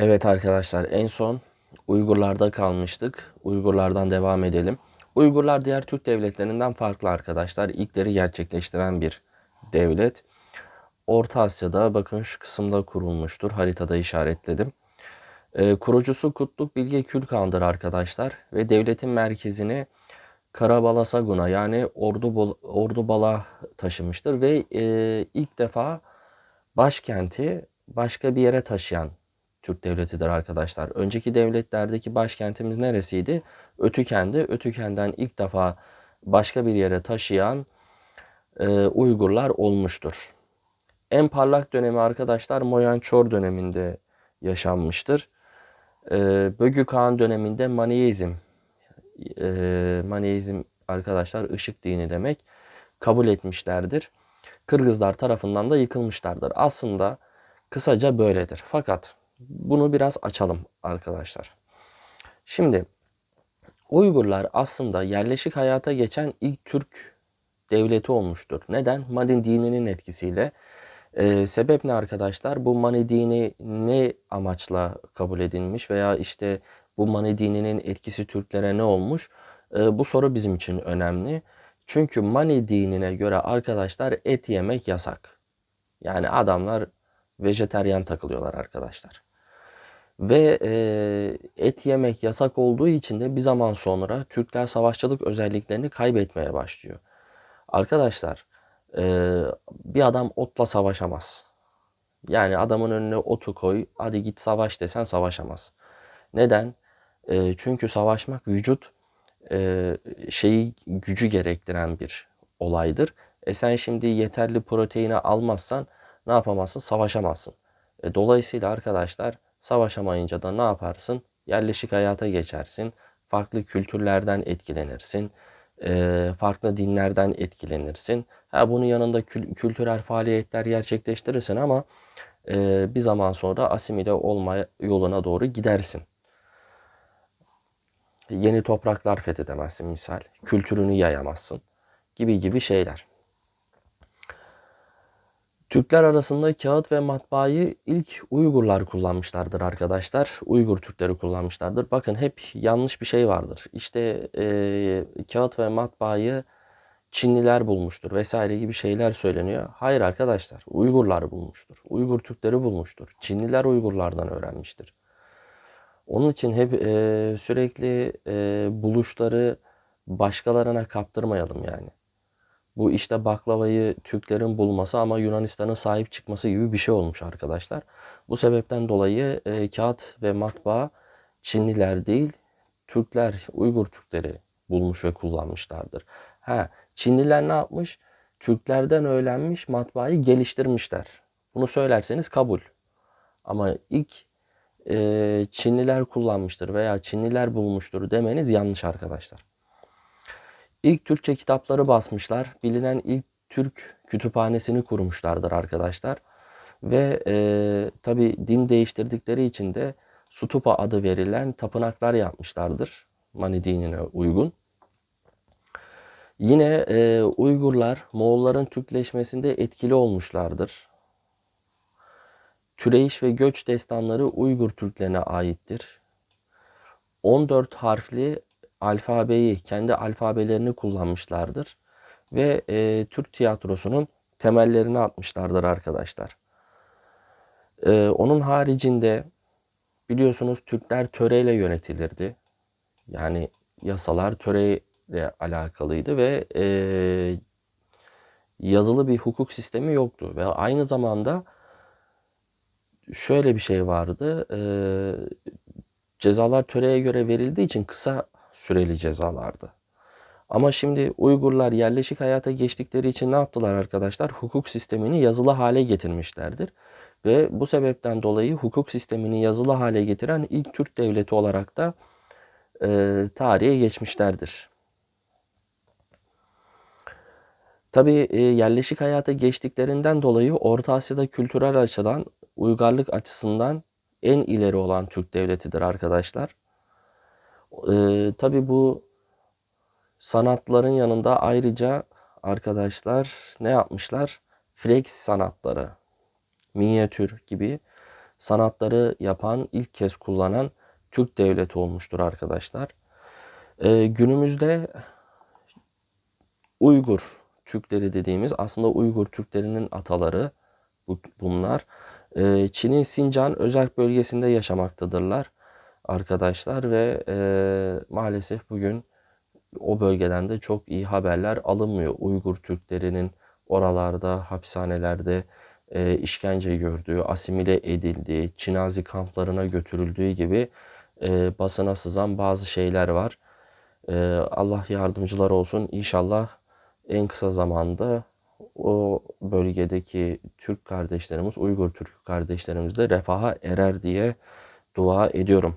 Evet arkadaşlar en son Uygurlarda kalmıştık. Uygurlardan devam edelim. Uygurlar diğer Türk devletlerinden farklı arkadaşlar. İlkleri gerçekleştiren bir devlet. Orta Asya'da bakın şu kısımda kurulmuştur. Haritada işaretledim. Ee, kurucusu Kutluk Bilge Kürkan'dır arkadaşlar. Ve devletin merkezini Karabalasagun'a yani Ordu, Ordubala taşımıştır. Ve e, ilk defa başkenti başka bir yere taşıyan Türk devletidir arkadaşlar. Önceki devletlerdeki başkentimiz neresiydi? Ötüken'di. Ötüken'den ilk defa başka bir yere taşıyan e, Uygurlar olmuştur. En parlak dönemi arkadaşlar Moyançor döneminde yaşanmıştır. E, Bögü Kağan döneminde Maniizm, e, Maniizm arkadaşlar ışık dini demek kabul etmişlerdir. Kırgızlar tarafından da yıkılmışlardır. Aslında kısaca böyledir. Fakat bunu biraz açalım arkadaşlar. Şimdi Uygurlar aslında yerleşik hayata geçen ilk Türk devleti olmuştur. Neden? Mani dininin etkisiyle. Ee, sebep ne arkadaşlar? Bu Mani dini ne amaçla kabul edilmiş veya işte bu Mani dininin etkisi Türklere ne olmuş? Ee, bu soru bizim için önemli. Çünkü Mani dinine göre arkadaşlar et yemek yasak. Yani adamlar vejeteryan takılıyorlar arkadaşlar. Ve e, et yemek yasak olduğu için de bir zaman sonra Türkler savaşçılık özelliklerini kaybetmeye başlıyor. Arkadaşlar e, bir adam otla savaşamaz. Yani adamın önüne otu koy, hadi git savaş desen savaşamaz. Neden? E, çünkü savaşmak vücut e, şeyi gücü gerektiren bir olaydır. E sen şimdi yeterli proteini almazsan ne yapamazsın? Savaşamazsın. E, dolayısıyla arkadaşlar savaşamayınca da ne yaparsın? Yerleşik hayata geçersin. Farklı kültürlerden etkilenirsin. Farklı dinlerden etkilenirsin. Ha, bunun yanında kül kültürel faaliyetler gerçekleştirirsin ama bir zaman sonra asimile olma yoluna doğru gidersin. Yeni topraklar fethedemezsin misal. Kültürünü yayamazsın. Gibi gibi şeyler. Türkler arasında kağıt ve matbaayı ilk Uygurlar kullanmışlardır arkadaşlar. Uygur Türkleri kullanmışlardır. Bakın hep yanlış bir şey vardır. İşte e, kağıt ve matbaayı Çinliler bulmuştur vesaire gibi şeyler söyleniyor. Hayır arkadaşlar Uygurlar bulmuştur. Uygur Türkleri bulmuştur. Çinliler Uygurlardan öğrenmiştir. Onun için hep e, sürekli e, buluşları başkalarına kaptırmayalım yani. Bu işte baklavayı Türklerin bulması ama Yunanistan'ın sahip çıkması gibi bir şey olmuş arkadaşlar. Bu sebepten dolayı e, kağıt ve matbaa Çinliler değil Türkler, Uygur Türkleri bulmuş ve kullanmışlardır. Ha, Çinliler ne yapmış? Türklerden öğrenmiş matbaayı geliştirmişler. Bunu söylerseniz kabul. Ama ilk e, Çinliler kullanmıştır veya Çinliler bulmuştur demeniz yanlış arkadaşlar. İlk Türkçe kitapları basmışlar. Bilinen ilk Türk kütüphanesini kurmuşlardır arkadaşlar. Ve e, tabi din değiştirdikleri için de Stupa adı verilen tapınaklar yapmışlardır. Mani dinine uygun. Yine e, Uygurlar Moğolların Türkleşmesinde etkili olmuşlardır. Türeyiş ve göç destanları Uygur Türklerine aittir. 14 harfli alfabeyi, kendi alfabelerini kullanmışlardır. Ve e, Türk tiyatrosunun temellerini atmışlardır arkadaşlar. E, onun haricinde biliyorsunuz Türkler töreyle yönetilirdi. Yani yasalar töreyle alakalıydı ve e, yazılı bir hukuk sistemi yoktu. Ve aynı zamanda şöyle bir şey vardı. E, cezalar töreye göre verildiği için kısa süreli cezalardı. Ama şimdi Uygurlar yerleşik hayata geçtikleri için ne yaptılar arkadaşlar? Hukuk sistemini yazılı hale getirmişlerdir. Ve bu sebepten dolayı hukuk sistemini yazılı hale getiren ilk Türk devleti olarak da e, tarihe geçmişlerdir. Tabi e, yerleşik hayata geçtiklerinden dolayı Orta Asya'da kültürel açıdan, uygarlık açısından en ileri olan Türk devletidir arkadaşlar. Ee, tabii bu sanatların yanında ayrıca arkadaşlar ne yapmışlar? Flex sanatları, minyatür gibi sanatları yapan, ilk kez kullanan Türk devleti olmuştur arkadaşlar. Ee, günümüzde Uygur Türkleri dediğimiz aslında Uygur Türklerinin ataları bu- bunlar. Çin'in Sincan özel bölgesinde yaşamaktadırlar arkadaşlar ve e, maalesef bugün o bölgeden de çok iyi haberler alınmıyor. Uygur Türklerinin oralarda hapishanelerde e, işkence gördüğü, asimile edildiği, Çinazi kamplarına götürüldüğü gibi e, basına sızan bazı şeyler var. E, Allah yardımcılar olsun. İnşallah en kısa zamanda o bölgedeki Türk kardeşlerimiz, Uygur Türk kardeşlerimiz de refaha erer diye dua ediyorum.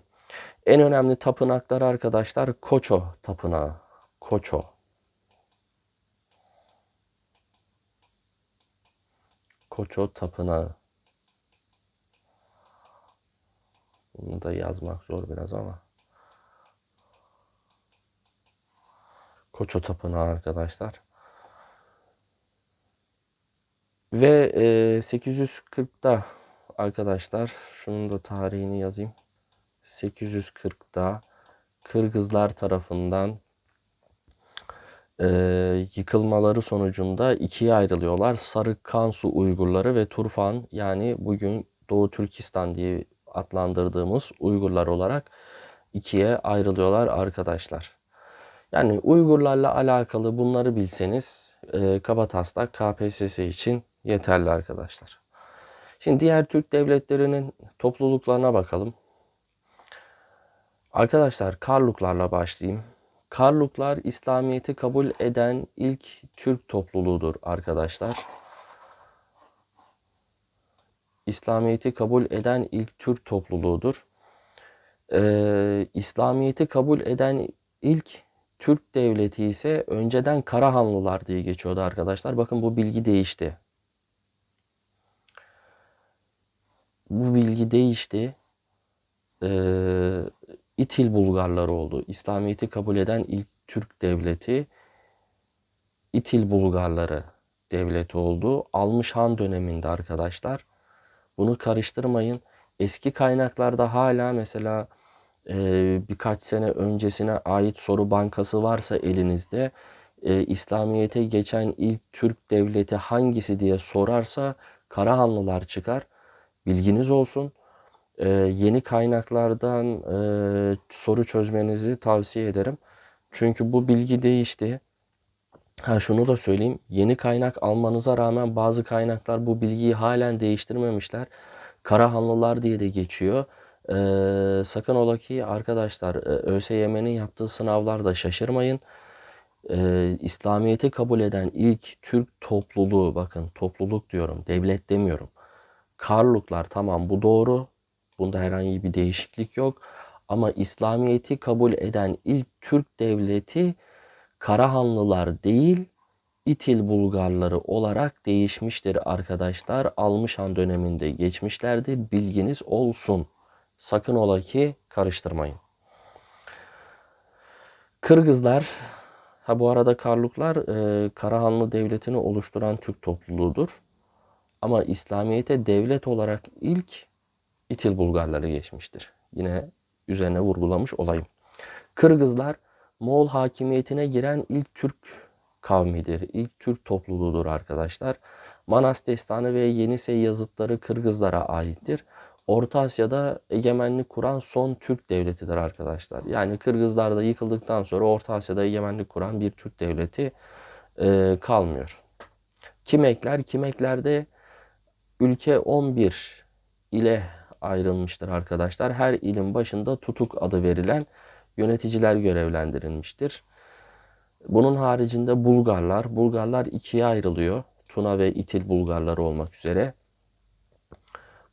En önemli tapınaklar arkadaşlar Koço tapınağı. Koço. Koço tapınağı. Bunu da yazmak zor biraz ama. Koço tapınağı arkadaşlar. Ve e, 840'da arkadaşlar şunun da tarihini yazayım. 840'da Kırgızlar tarafından e, yıkılmaları sonucunda ikiye ayrılıyorlar. Sarıkansu Uygurları ve Turfan yani bugün Doğu Türkistan diye adlandırdığımız Uygurlar olarak ikiye ayrılıyorlar arkadaşlar. Yani Uygurlarla alakalı bunları bilseniz e, kabataslak KPSS için yeterli arkadaşlar. Şimdi diğer Türk devletlerinin topluluklarına bakalım. Arkadaşlar Karluklarla başlayayım. Karluklar İslamiyet'i kabul eden ilk Türk topluluğudur arkadaşlar. İslamiyet'i kabul eden ilk Türk topluluğudur. Ee, İslamiyet'i kabul eden ilk Türk devleti ise önceden Karahanlılar diye geçiyordu arkadaşlar. Bakın bu bilgi değişti. Bu bilgi değişti. Ee, İtil Bulgarları oldu. İslamiyet'i kabul eden ilk Türk devleti İtil Bulgarları devleti oldu. Almış Han döneminde arkadaşlar. Bunu karıştırmayın. Eski kaynaklarda hala mesela e, birkaç sene öncesine ait soru bankası varsa elinizde e, İslamiyet'e geçen ilk Türk devleti hangisi diye sorarsa Karahanlılar çıkar. Bilginiz olsun. E, yeni kaynaklardan e, soru çözmenizi tavsiye ederim. Çünkü bu bilgi değişti. Ha şunu da söyleyeyim. Yeni kaynak almanıza rağmen bazı kaynaklar bu bilgiyi halen değiştirmemişler. Karahanlılar diye de geçiyor. Ee, sakın ola ki arkadaşlar e, ÖSYM'nin yaptığı sınavlarda şaşırmayın. Ee, İslamiyet'i kabul eden ilk Türk topluluğu bakın topluluk diyorum devlet demiyorum. Karluklar tamam bu doğru. Bunda herhangi bir değişiklik yok. Ama İslamiyet'i kabul eden ilk Türk devleti Karahanlılar değil İtil Bulgarları olarak değişmiştir arkadaşlar. Almışan döneminde geçmişlerdir. Bilginiz olsun. Sakın ola ki karıştırmayın. Kırgızlar, ha bu arada Karluklar e, Karahanlı Devleti'ni oluşturan Türk topluluğudur. Ama İslamiyet'e devlet olarak ilk İtil Bulgarları geçmiştir. Yine üzerine vurgulamış olayım. Kırgızlar Moğol hakimiyetine giren ilk Türk kavmidir. İlk Türk topluluğudur arkadaşlar. Manas Destanı ve Yenisey yazıtları Kırgızlara aittir. Orta Asya'da egemenlik kuran son Türk devletidir arkadaşlar. Yani Kırgızlar da yıkıldıktan sonra Orta Asya'da egemenlik kuran bir Türk devleti e, kalmıyor. Kimekler, Kimeklerde ülke 11 ile ayrılmıştır arkadaşlar. Her ilin başında tutuk adı verilen yöneticiler görevlendirilmiştir. Bunun haricinde Bulgarlar, Bulgarlar ikiye ayrılıyor. Tuna ve İtil Bulgarları olmak üzere.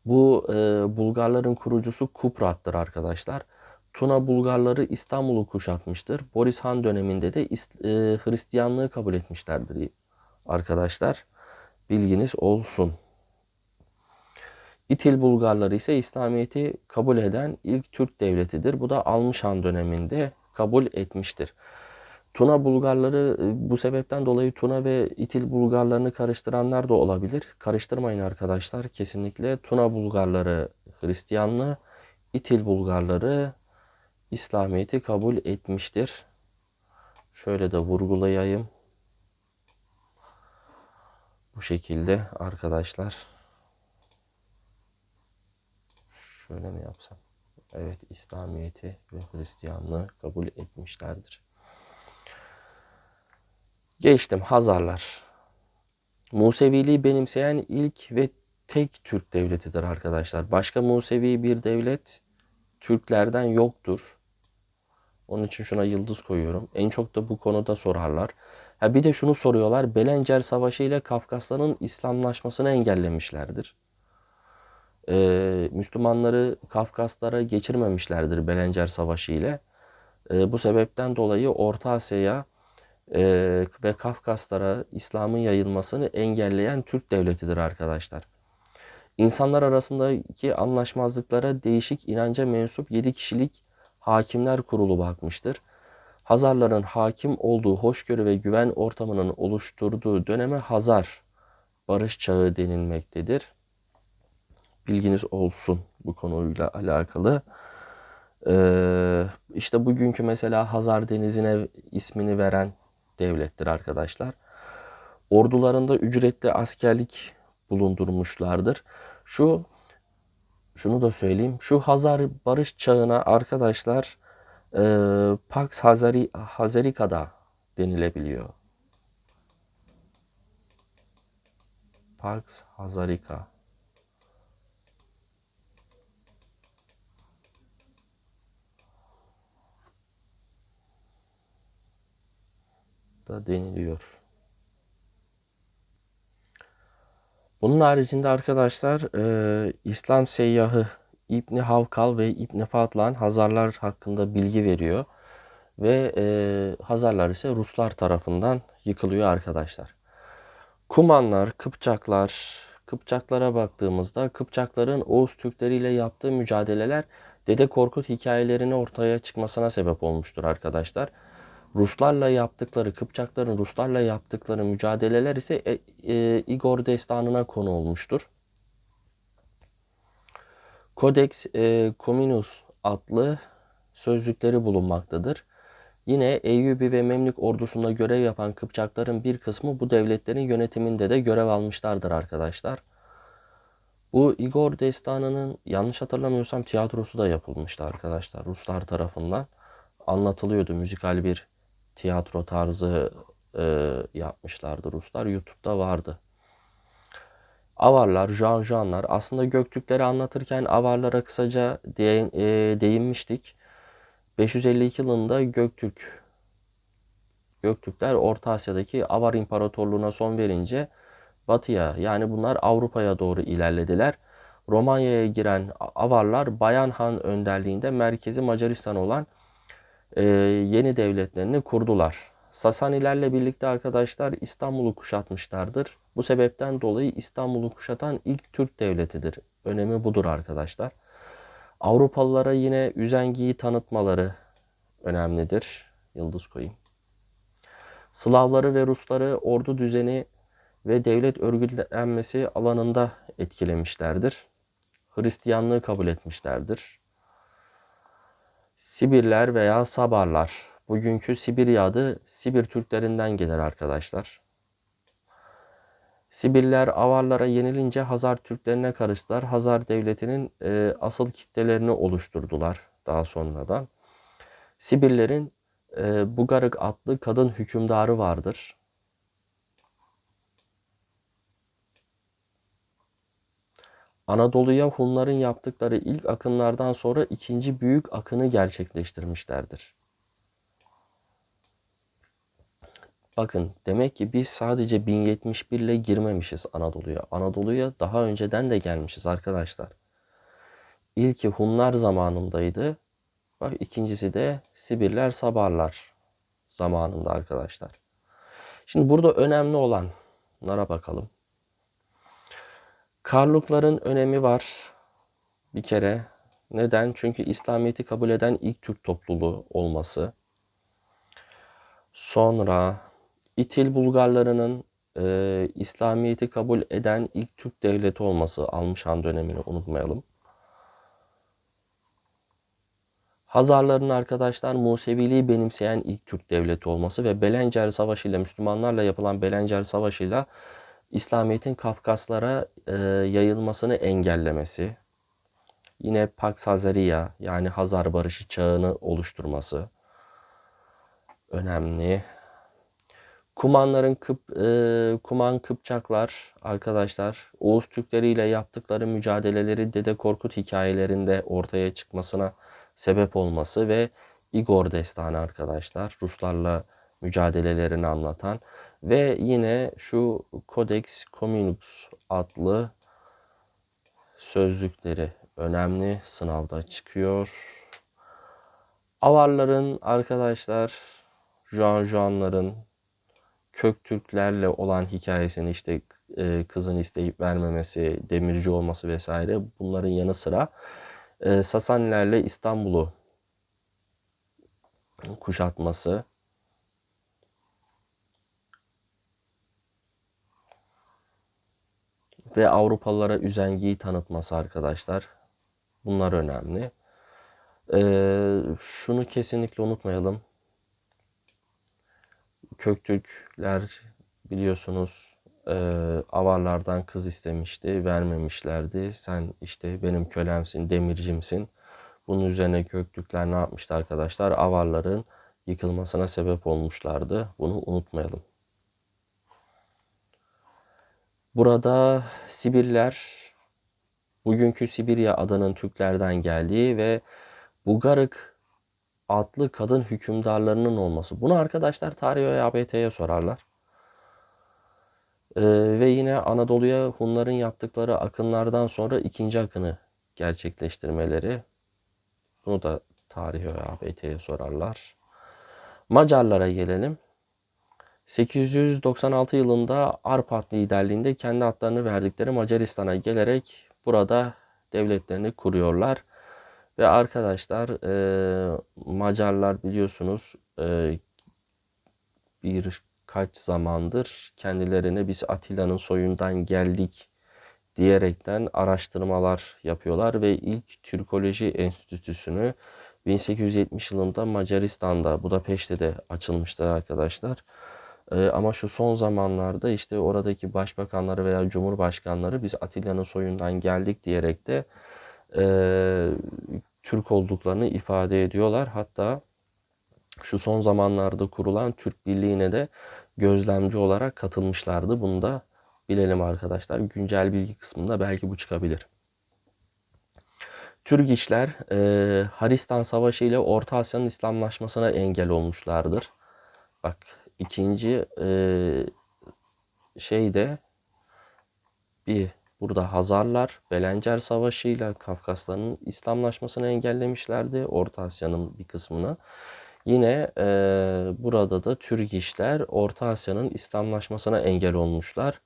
Bu e, Bulgarların kurucusu Kuprat'tır arkadaşlar. Tuna Bulgarları İstanbul'u kuşatmıştır. Boris Han döneminde de e, Hristiyanlığı kabul etmişlerdir arkadaşlar. Bilginiz olsun. İtil Bulgarları ise İslamiyet'i kabul eden ilk Türk devletidir. Bu da Almış Han döneminde kabul etmiştir. Tuna Bulgarları e, bu sebepten dolayı Tuna ve İtil Bulgarlarını karıştıranlar da olabilir. Karıştırmayın arkadaşlar. Kesinlikle Tuna Bulgarları Hristiyanlığı, İtil Bulgarları İslamiyet'i kabul etmiştir. Şöyle de vurgulayayım. Bu şekilde arkadaşlar. Şöyle mi yapsam? Evet İslamiyet'i ve Hristiyanlığı kabul etmişlerdir. Geçtim Hazarlar. Museviliği benimseyen ilk ve tek Türk devletidir arkadaşlar. Başka Musevi bir devlet Türklerden yoktur. Onun için şuna yıldız koyuyorum. En çok da bu konuda sorarlar. Ha bir de şunu soruyorlar. Belencer Savaşı ile Kafkasların İslamlaşmasını engellemişlerdir. Ee, Müslümanları Kafkaslara geçirmemişlerdir Belencer Savaşı ile. Ee, bu sebepten dolayı Orta Asya'ya e, ve Kafkaslara İslam'ın yayılmasını engelleyen Türk devletidir arkadaşlar. İnsanlar arasındaki anlaşmazlıklara değişik inanca mensup 7 kişilik Hakimler Kurulu bakmıştır. Hazarların hakim olduğu hoşgörü ve güven ortamının oluşturduğu döneme Hazar barış çağı denilmektedir. Bilginiz olsun bu konuyla alakalı. Ee, işte bugünkü mesela Hazar Denizi'ne ismini veren devlettir arkadaşlar. Ordularında ücretli askerlik bulundurmuşlardır. Şu şunu da söyleyeyim. Şu Hazar barış çağına arkadaşlar e, Pax Hazari, Hazarika'da denilebiliyor. Pax Hazarika. Da deniliyor. Bunun haricinde arkadaşlar e, İslam seyyahı İbni Havkal ve İbni Fatlan Hazarlar hakkında bilgi veriyor. Ve e, Hazarlar ise Ruslar tarafından yıkılıyor arkadaşlar. Kumanlar, Kıpçaklar, Kıpçaklara baktığımızda Kıpçakların Oğuz Türkleri ile yaptığı mücadeleler Dede Korkut hikayelerini ortaya çıkmasına sebep olmuştur arkadaşlar. Ruslarla yaptıkları, Kıpçakların Ruslarla yaptıkları mücadeleler ise e, e, Igor destanına konu olmuştur. Codex e, Cominius adlı sözlükleri bulunmaktadır. Yine Eyyubi ve Memlük ordusunda görev yapan Kıpçakların bir kısmı bu devletlerin yönetiminde de görev almışlardır arkadaşlar. Bu Igor destanının yanlış hatırlamıyorsam tiyatrosu da yapılmıştı arkadaşlar Ruslar tarafından. Anlatılıyordu müzikal bir tiyatro tarzı e, yapmışlardı Ruslar. YouTube'da vardı. Avarlar, Janjanlar aslında Göktürkleri anlatırken Avarlara kısaca e, değinmiştik. 552 yılında Göktürk Göktürkler Orta Asya'daki Avar İmparatorluğu'na son verince batıya yani bunlar Avrupa'ya doğru ilerlediler. Romanya'ya giren Avarlar Bayan Han önderliğinde merkezi Macaristan olan e, yeni devletlerini kurdular. Sasanilerle birlikte arkadaşlar İstanbul'u kuşatmışlardır. Bu sebepten dolayı İstanbul'u kuşatan ilk Türk devletidir. Önemi budur arkadaşlar. Avrupalılara yine üzengiyi tanıtmaları önemlidir. Yıldız koyayım. Slavları ve Rusları ordu düzeni ve devlet örgütlenmesi alanında etkilemişlerdir. Hristiyanlığı kabul etmişlerdir. Sibirler veya Sabarlar. Bugünkü Sibirya adı Sibir Türklerinden gelir arkadaşlar. Sibirler Avarlara yenilince Hazar Türklerine karıştılar. Hazar Devleti'nin e, asıl kitlelerini oluşturdular daha sonradan. Sibirlerin e, Bugarık adlı kadın hükümdarı vardır. Anadolu'ya Hunların yaptıkları ilk akınlardan sonra ikinci büyük akını gerçekleştirmişlerdir. Bakın demek ki biz sadece 1071 ile girmemişiz Anadolu'ya. Anadolu'ya daha önceden de gelmişiz arkadaşlar. İlki Hunlar zamanındaydı. Bak ikincisi de Sibirler Sabarlar zamanında arkadaşlar. Şimdi burada önemli olanlara bakalım. Karlukların önemi var. Bir kere. Neden? Çünkü İslamiyet'i kabul eden ilk Türk topluluğu olması. Sonra İtil Bulgarlarının e, İslamiyet'i kabul eden ilk Türk devleti olması Almışan dönemini unutmayalım. Hazarların arkadaşlar Museviliği benimseyen ilk Türk devleti olması ve Belencer Savaşı ile Müslümanlarla yapılan Belencer Savaşı ile İslamiyet'in Kafkaslara e, yayılmasını engellemesi. Yine Pax Hazariya yani Hazar Barışı çağını oluşturması önemli. Kumanların Kıp, e, Kuman Kıpçaklar arkadaşlar Oğuz Türkleri ile yaptıkları mücadeleleri Dede Korkut hikayelerinde ortaya çıkmasına sebep olması ve Igor destanı arkadaşlar Ruslarla mücadelelerini anlatan ve yine şu Codex Communus adlı sözlükleri önemli sınavda çıkıyor. Avarların arkadaşlar Juan Juanların Köktürklerle olan hikayesini işte e, kızını isteyip vermemesi, demirci olması vesaire bunların yanı sıra e, Sasanilerle İstanbul'u kuşatması ve Avrupalılara üzengiyi tanıtması arkadaşlar. Bunlar önemli. Ee, şunu kesinlikle unutmayalım. Köktürkler biliyorsunuz e, avarlardan kız istemişti, vermemişlerdi. Sen işte benim kölemsin, demircimsin. Bunun üzerine Köktürkler ne yapmıştı arkadaşlar? Avarların yıkılmasına sebep olmuşlardı. Bunu unutmayalım. Burada Sibirler, bugünkü Sibirya adanın Türklerden geldiği ve Bugarık adlı kadın hükümdarlarının olması. Bunu arkadaşlar tarih ve ABT'ye sorarlar. Ee, ve yine Anadolu'ya Hunların yaptıkları akınlardan sonra ikinci akını gerçekleştirmeleri. Bunu da tarih ve ABT'ye sorarlar. Macarlara gelelim. 896 yılında Arpat liderliğinde kendi adlarını verdikleri Macaristan'a gelerek burada devletlerini kuruyorlar. Ve arkadaşlar e, Macarlar biliyorsunuz e, birkaç zamandır kendilerine biz Atilla'nın soyundan geldik diyerekten araştırmalar yapıyorlar ve ilk Türkoloji Enstitüsü'nü 1870 yılında Macaristan'da Budapeşte de açılmıştır arkadaşlar. Ee, ama şu son zamanlarda işte oradaki başbakanları veya cumhurbaşkanları biz Atilla'nın soyundan geldik diyerek de e, Türk olduklarını ifade ediyorlar. Hatta şu son zamanlarda kurulan Türk Birliği'ne de gözlemci olarak katılmışlardı. Bunu da bilelim arkadaşlar. Güncel bilgi kısmında belki bu çıkabilir. Türk işler e, Haristan Savaşı ile Orta Asya'nın İslamlaşmasına engel olmuşlardır. Bak ikinci e, şeyde bir burada Hazarlar Belencer Savaşı ile Kafkasların İslamlaşmasını engellemişlerdi. Orta Asya'nın bir kısmını. Yine e, burada da Türk işler Orta Asya'nın İslamlaşmasına engel olmuşlar.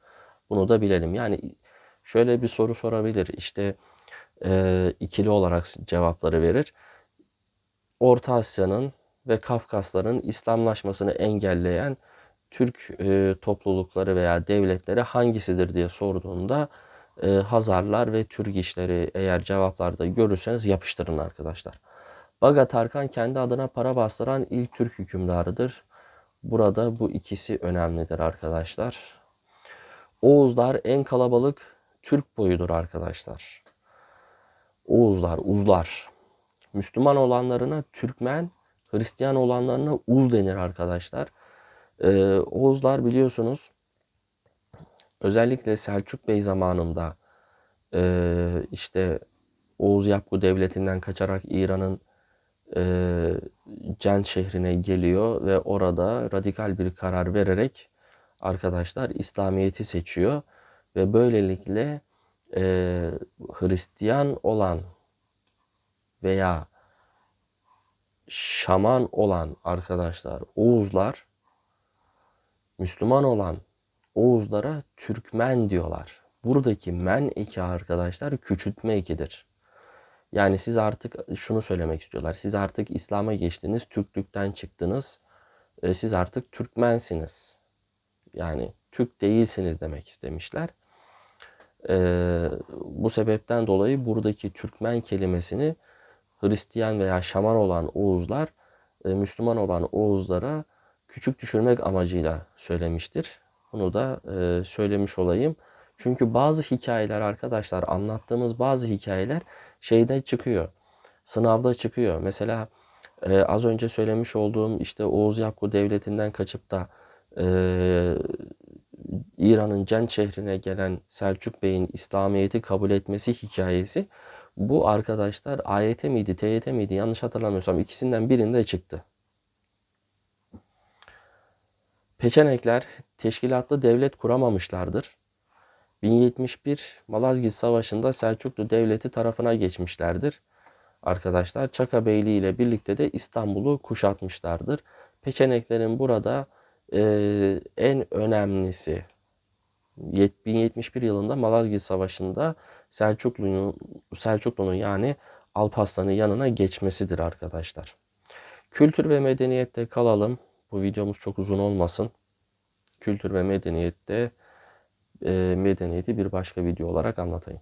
Bunu da bilelim. Yani şöyle bir soru sorabilir. İşte e, ikili olarak cevapları verir. Orta Asya'nın ve Kafkasların İslamlaşmasını engelleyen Türk e, toplulukları veya devletleri hangisidir diye sorduğunda e, Hazarlar ve Türk işleri eğer cevaplarda görürseniz yapıştırın arkadaşlar. Baga Tarkan kendi adına para bastıran ilk Türk hükümdarıdır. Burada bu ikisi önemlidir arkadaşlar. Oğuzlar en kalabalık Türk boyudur arkadaşlar. Oğuzlar, Uzlar. Müslüman olanlarına Türkmen, Hristiyan olanlarına Uz denir arkadaşlar. Ee, Oğuzlar biliyorsunuz özellikle Selçuk Bey zamanında e, işte Oğuz Yapgu Devleti'nden kaçarak İran'ın e, Cent şehrine geliyor ve orada radikal bir karar vererek arkadaşlar İslamiyet'i seçiyor ve böylelikle e, Hristiyan olan veya şaman olan arkadaşlar Oğuzlar Müslüman olan Oğuzlara Türkmen diyorlar. Buradaki men eki arkadaşlar küçültme ekidir. Yani siz artık şunu söylemek istiyorlar. Siz artık İslam'a geçtiniz, Türklükten çıktınız. e, siz artık Türkmensiniz. Yani Türk değilsiniz demek istemişler. E, bu sebepten dolayı buradaki Türkmen kelimesini Hristiyan veya Şaman olan Oğuzlar e, Müslüman olan Oğuzlara küçük düşürmek amacıyla söylemiştir. Bunu da e, söylemiş olayım. Çünkü bazı hikayeler arkadaşlar anlattığımız bazı hikayeler şeyde çıkıyor. Sınavda çıkıyor. Mesela e, az önce söylemiş olduğum işte Oğuz Yakku devletinden kaçıp da İran'ın Cent şehrine gelen Selçuk Bey'in İslamiyet'i kabul etmesi hikayesi bu arkadaşlar AYT miydi, TYT miydi yanlış hatırlamıyorsam ikisinden birinde çıktı. Peçenekler teşkilatlı devlet kuramamışlardır. 1071 Malazgirt Savaşı'nda Selçuklu Devleti tarafına geçmişlerdir. Arkadaşlar Çaka Beyliği ile birlikte de İstanbul'u kuşatmışlardır. Peçeneklerin burada e, en önemlisi 1071 yılında Malazgirt Savaşı'nda Selçuklu'nun Selçuklu'nun yani Alparslan'ın yanına geçmesidir arkadaşlar. Kültür ve medeniyette kalalım. Bu videomuz çok uzun olmasın. Kültür ve medeniyette e, medeniyeti bir başka video olarak anlatayım.